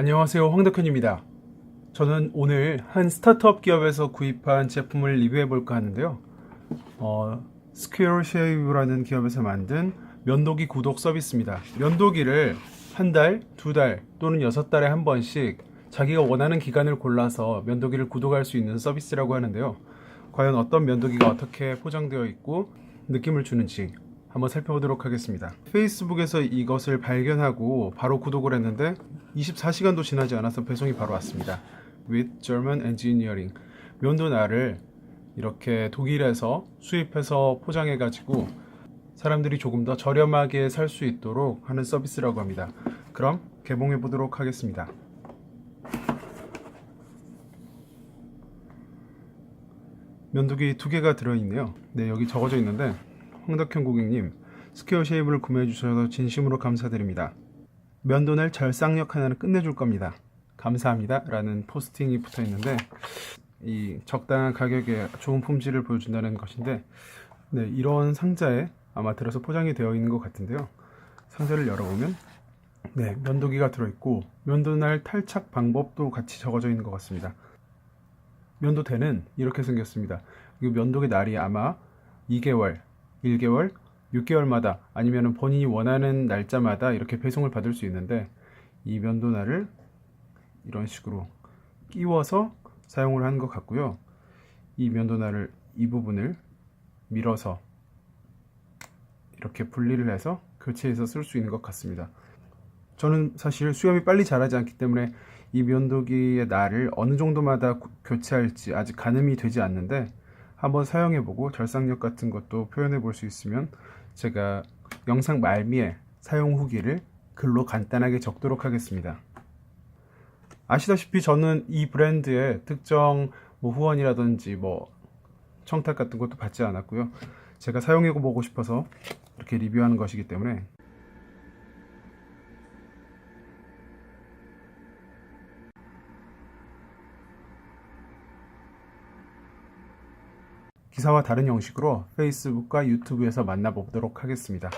안녕하세요. 황덕현입니다. 저는 오늘 한 스타트업 기업에서 구입한 제품을 리뷰해 볼까 하는데요. 어, 스퀘어 쉐이브라는 기업에서 만든 면도기 구독 서비스입니다. 면도기를 한 달, 두 달 또는 여섯 달에 한 번씩 자기가 원하는 기간을 골라서 면도기를 구독할 수 있는 서비스라고 하는데요. 과연 어떤 면도기가 어떻게 포장되어 있고 느낌을 주는지 한번 살펴보도록 하겠습니다. 페이스북에서 이것을 발견하고 바로 구독을 했는데 24시간도 지나지 않아서 배송이 바로 왔습니다. With German Engineering 면도날을 이렇게 독일에서 수입해서 포장해 가지고 사람들이 조금 더 저렴하게 살 수 있도록 하는 서비스라고 합니다. 그럼 개봉해 보도록 하겠습니다. 면도기 두 개가 들어있네요. 네, 여기 적어져 있는데 황덕현 고객님 스퀘어 쉐이브를 구매해 주셔서 진심으로 감사드립니다. 면도날 절상력 하나는 끝내줄 겁니다. 감사합니다. 라는 포스팅이 붙어 있는데 이 적당한 가격에 좋은 품질을 보여준다는 것인데 네, 이런 상자에 아마 들어서 포장이 되어 있는 것 같은데요. 상자를 열어보면 네, 면도기가 들어있고 면도날 탈착 방법도 같이 적어져 있는 것 같습니다. 면도대는 이렇게 생겼습니다. 이 면도기 날이 아마 2개월, 1개월, 6개월마다 아니면 본인이 원하는 날짜마다 이렇게 배송을 받을 수 있는데 이 면도날을 이런 식으로 끼워서 사용을 하는 것 같고요. 이 면도날을 이 부분을 밀어서 이렇게 분리를 해서 교체해서 쓸 수 있는 것 같습니다. 저는 사실 수염이 빨리 자라지 않기 때문에 이 면도기의 날을 어느 정도마다 구- 교체할지 아직 가늠이 되지 않는데 한번 사용해보고 절삭력 같은 것도 표현해 볼 수 있으면 제가 영상 말미에 사용 후기를 글로 간단하게 적도록 하겠습니다. 아시다시피 저는 이 브랜드의 특정 뭐 후원이라든지 뭐 청탁 같은 것도 받지 않았고요. 제가 사용해 보고 싶어서 이렇게 리뷰하는 것이기 때문에 기사와 다른 형식으로 페이스북과 유튜브에서 만나보도록 하겠습니다.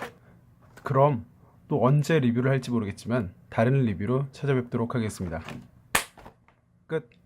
그럼 또 언제 리뷰를 할지 모르겠지만 다른 리뷰로 찾아뵙도록 하겠습니다. 끝.